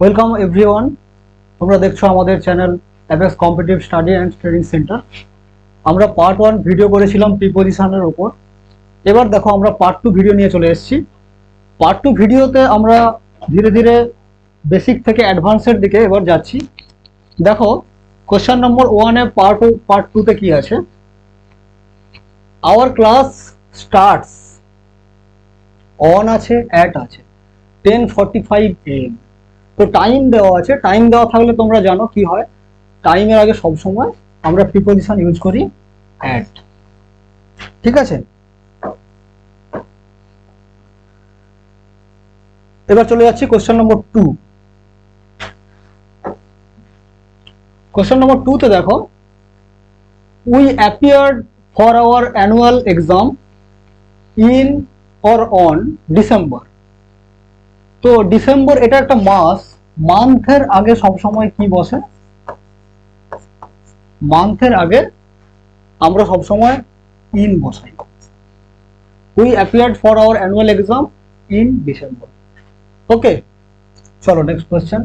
Welcome everyone তোমরা দেখছ আমাদের channel apex competitive study and training centre আমরা পার্ট ওয়ান ভিডিও করেছিলাম প্রিপোজিশনের ওপর এবার দেখো, আমরা পার্ট টু ভিডিও নিয়ে চলে এসেছি। পার্ট টু ভিডিওতে আমরা ধীরে ধীরে বেসিক থেকে অ্যাডভান্সের দিকে এবার যাচ্ছি। দেখো কোশ্চেন নম্বর ওয়ানে পার্ট পার্ট টুতে কি আছে? আওয়ার ক্লাস স্টার্টস অন আছে অ্যাট আছে। টেন ফর্টি ফাইভ এম তো টাইম দেওয়া আছে। টাইম দেওয়া থাকলে তোমরা জানো কি হয়। টাইমের আগে সব সময় আমরা প্রিপোজিশন ইউজ করি অ্যাট ঠিক আছে? এবার চলে যাচ্ছি question number two question number টুতে দেখো we appeared for our annual exam in or on December তো ডিসেম্বর এটা একটা মাস। মান্থের আগে সবসময় কি বসে? মান্থের আগে আমরা সবসময় ইন বসাই। We appeared for our annual exam in December. Okay, চলো next question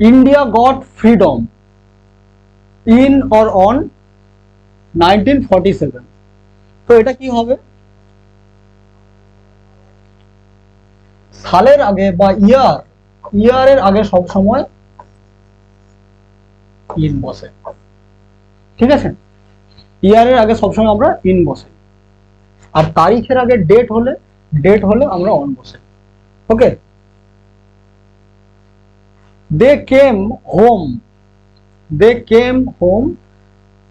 India got freedom in or on nineteen forty seven. তো এটা কি হবে? সালের আগে বা ইয়ার, ইয়ারের আগে সব সময় ইন বসে। ঠিক আছে? ইয়ারের আগে সবসময় আমরা ইন বসে। আর তারিখের আগে ডেট হলে ডেট হলে আমরা অন বসে। Okay? They came home, they came home,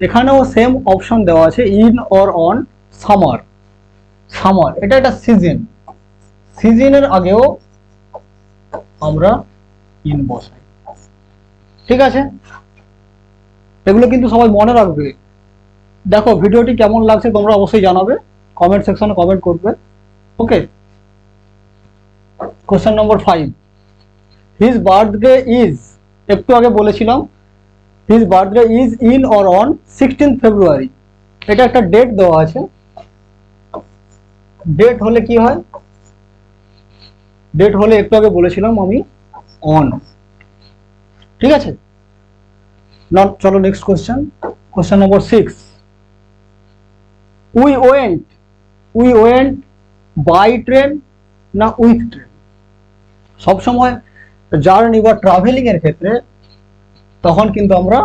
এখানেও সেম অপশন দেওয়া আছে, in or on summer. Summer, এটা একটা সিজন। সিজনের আগেও আমরা ইন বসাই। ঠিক আছে? এগুলো কিন্তু সবাই মনে রাখবে। দেখো, ভিডিওটি কেমন লাগছে তোমরা অবশ্যই জানাবে। কমেন্ট সেকশনে কমেন্ট করবে। Okay question number five his birthday is একটু আগে বলেছিলাম his birthday is in or on sixteen February এটা একটা ডেট দেওয়া আছে। ডেট হলে কি হয়? ডেট হলে একটু আগে বলেছিলাম আমি অন ঠিক আছে? চলো next question question number six we went we went by train না উইথ ট্রেন সবসময় জার্নি বা ট্রাভেলিং এর ক্ষেত্রে তখন কিন্তু আমরা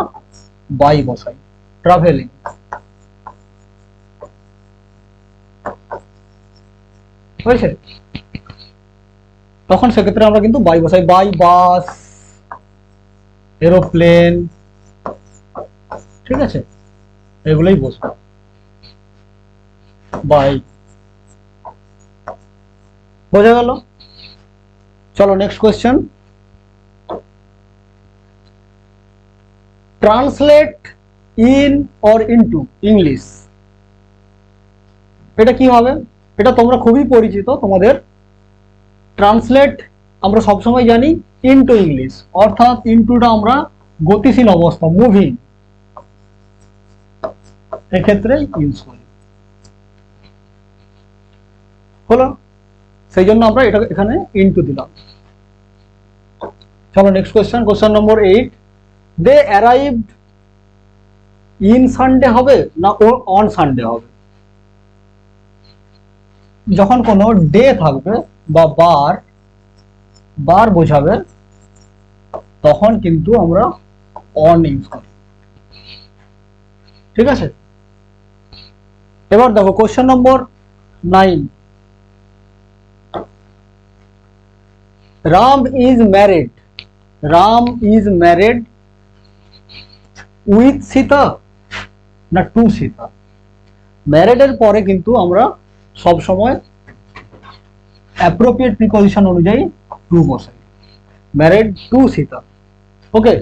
বাই বসাই। ট্রাভেলিং হয়েছে? তখন সেক্ষেত্রে আমরা কিন্তু বাই বসাই। বাই বাস, এরোপ্লেন, ঠিক আছে? এগুলোই বসবো। বাই। বোঝা গেল? চলো next question translate in or into English এটা কি হবে? এটা তোমরা খুবই পরিচিত তোমাদের ট্রান্সলেট আমরা সবসময় জানি ইনটু ইংলিশ অর্থাৎ ইনটুটা আমরা গতিশীল অবস্থা মুভিং এক্ষেত্রে ইউজ করি। হলো? সেই জন্য আমরা এটা এখানে ইনটু দিলাম। চলো next question question number eight they arrived in Sunday হবে না অন সানডে হবে? যখন কোনো ডে থাকবে বা বার বার বোঝাবে, তখন কিন্তু আমরা অন ইউজ করি। ঠিক আছে? এবার দেখো question number nine Ram is married Ram is married with Sita না টু সীতা ম্যারিডের পরে কিন্তু আমরা সব সময় অ্যাপ্রোপ্রিয়েট প্রিপজিশন অনুযায়ী টু বসাই ম্যারিড টু সীতা ওকে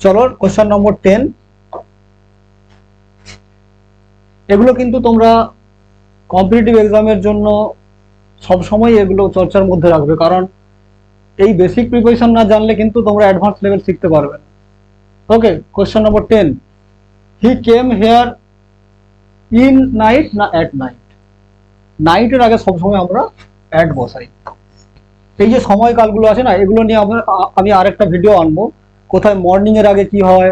চলো কোশ্চেন নম্বর টেন এগুলো কিন্তু তোমরা কম্পিটিটিভ এক্সামের জন্য সব সময় এগুলো চর্চার মধ্যে রাখবে, কারণ এই বেসিক প্রিপারেশন না জানলে কিন্তু তোমরা অ্যাডভান্স লেভেল শিখতে পারবে না। Okay question number ten he came here in night না অ্যাট নাইট? নাইটের আগে সবসময় আমরা অ্যাট বসাই। এই যে সময়কালগুলো আছে না, এগুলো নিয়ে আমরা আমি আরেকটা ভিডিও আনব। কোথায় মর্নিং এর আগে কি হয়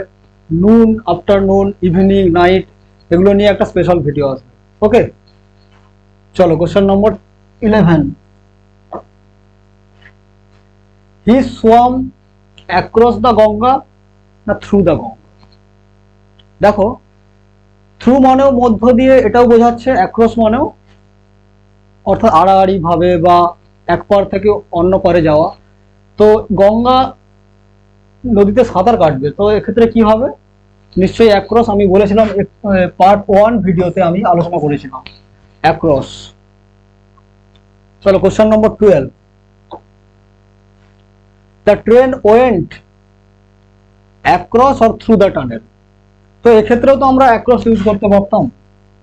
নুন আফটারনুন ইভিনিং নাইট এগুলো নিয়ে একটা স্পেশাল ভিডিও আসবে। ওকে চলো question number eleven he swam across the Ganga না থ্রু দ্য গঙ্গা? দেখো থ্রু মানেও মধ্য দিয়ে এটাও বোঝাচ্ছে অ্যাক্রস মানেও। অর্থাৎ আড়াআড়ি ভাবে বা এক পার থেকে অন্য পারে যাওয়া। তো গঙ্গা নদীতে সাঁতার কাটবে, তো এক্ষেত্রে কি হবে? নিশ্চয়ই অ্যাক্রস আমি বলেছিলাম পার্ট ওয়ান ভিডিওতে আমি আলোচনা করেছিলাম। অ্যাক্রস চলো question number twelve the train went across or through the tunnel তো এক্ষেত্রেও তো আমরা অ্যাক্রস ইউজ করতে পারতাম।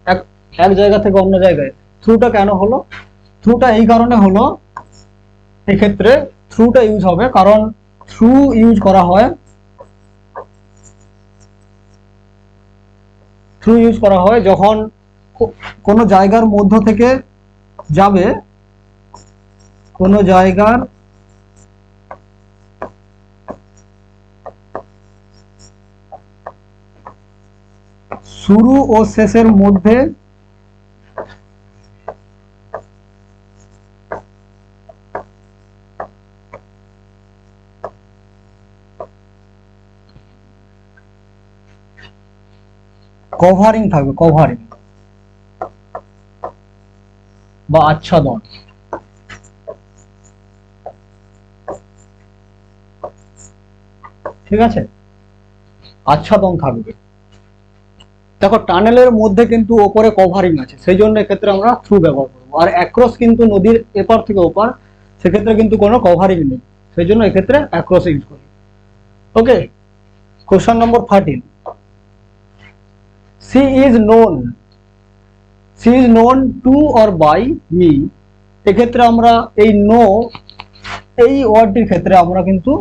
এক এক জায়গা থেকে অন্য জায়গায়। থ্রুটা কেন হলো? থ্রুটা এই কারণে হলো, এক্ষেত্রে থ্রুটা ইউজ হবে। কারণ থ্রু ইউজ করা হয় থ্রু ইউজ করা হয় যখন কোনো জায়গার মধ্য থেকে যাবে, কোনো জায়গার শুরু ও শেষের মধ্যে কভারিং থাকবে কভারিং বা আচ্ছাদন। ঠিক আছে? আচ্ছাদন থাকবে। দেখো, টানেলের মধ্যে কিন্তু ওপরে কভারিং আছে, সেই জন্য এক্ষেত্রে আমরা থ্রু ব্যবহার করব। আর অ্যাক্রস কিন্তু নদীর এপার থেকে ওপার, সেক্ষেত্রে কিন্তু কোনো কভারিং নেই। সেই জন্য এক্ষেত্রে অ্যাক্রস ইউজ করি। Okay question number thirteen she is known she is known to or by me এক্ষেত্রে আমরা এই নো এই ওয়ার্ডটির ক্ষেত্রে আমরা কিন্তু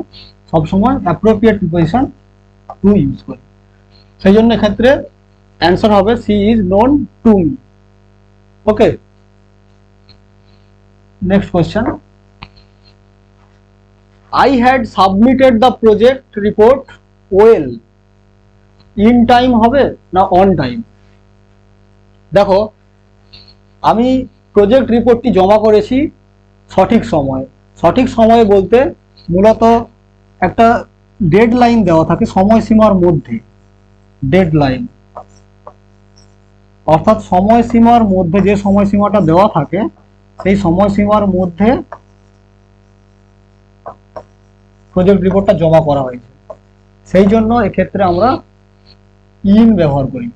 সবসময় অ্যাপ্রোপ্রিয়েট প্রিপোজিশন টু ইউজ করি। সেই জন্য এক্ষেত্রে অ্যান্সার হবে she is known to me okay next question I had submitted the project report well in time হবে না অন টাইম দেখো, আমি প্রজেক্ট রিপোর্টটি জমা করেছি সঠিক সময়ে। সঠিক সময়ে বলতে মূলত একটা ডেড লাইন দেওয়া থাকে সময়সীমার মধ্যে। ডেড লাইন অর্থাৎ সময়সীমার মধ্যে যে সময়সীমাটা দেওয়া থাকে, সেই সময়সীমার মধ্যে প্রজেক্ট রিপোর্টটা জমা করা হয়েছে। সেই জন্য এক্ষেত্রে আমরা ইন ব্যবহার করি।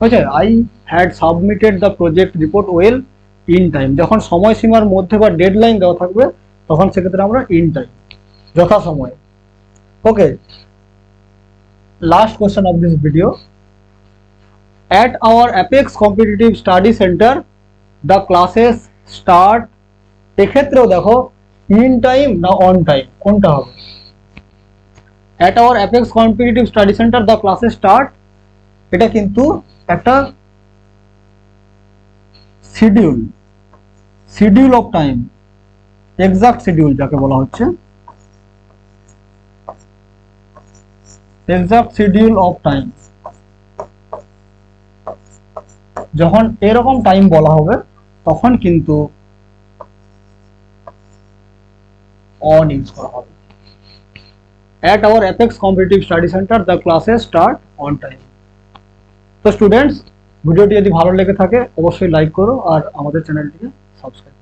হয়েছে I had submitted the project report well in time যখন সময়সীমার মধ্যে বা ডেডলাইন দেওয়া থাকবে, তখন সেক্ষেত্রে আমরা ইন টাইম যথাসময়ে। Okay last question of this video at our apex competitive study center the classes start এক্ষেত্রেও দেখো ইন টাইম না অন টাইম কোনটা হবে at our apex competitive study center the classes start এটা কিন্তু একটা schedule schedule of time exact schedule যাকে বলা হচ্ছে এক্সাক্ট শিডিউল অফ টাইম যখন এরকম টাইম বলা হবে, তখন কিন্তু অন ইউজ করা হবে। At our apex competitive study centre the classes start on time তো স্টুডেন্টস ভিডিওটি যদি ভালো লেগে থাকে, অবশ্যই লাইক করো আর আমাদের চ্যানেলটিকে সাবস্ক্রাইব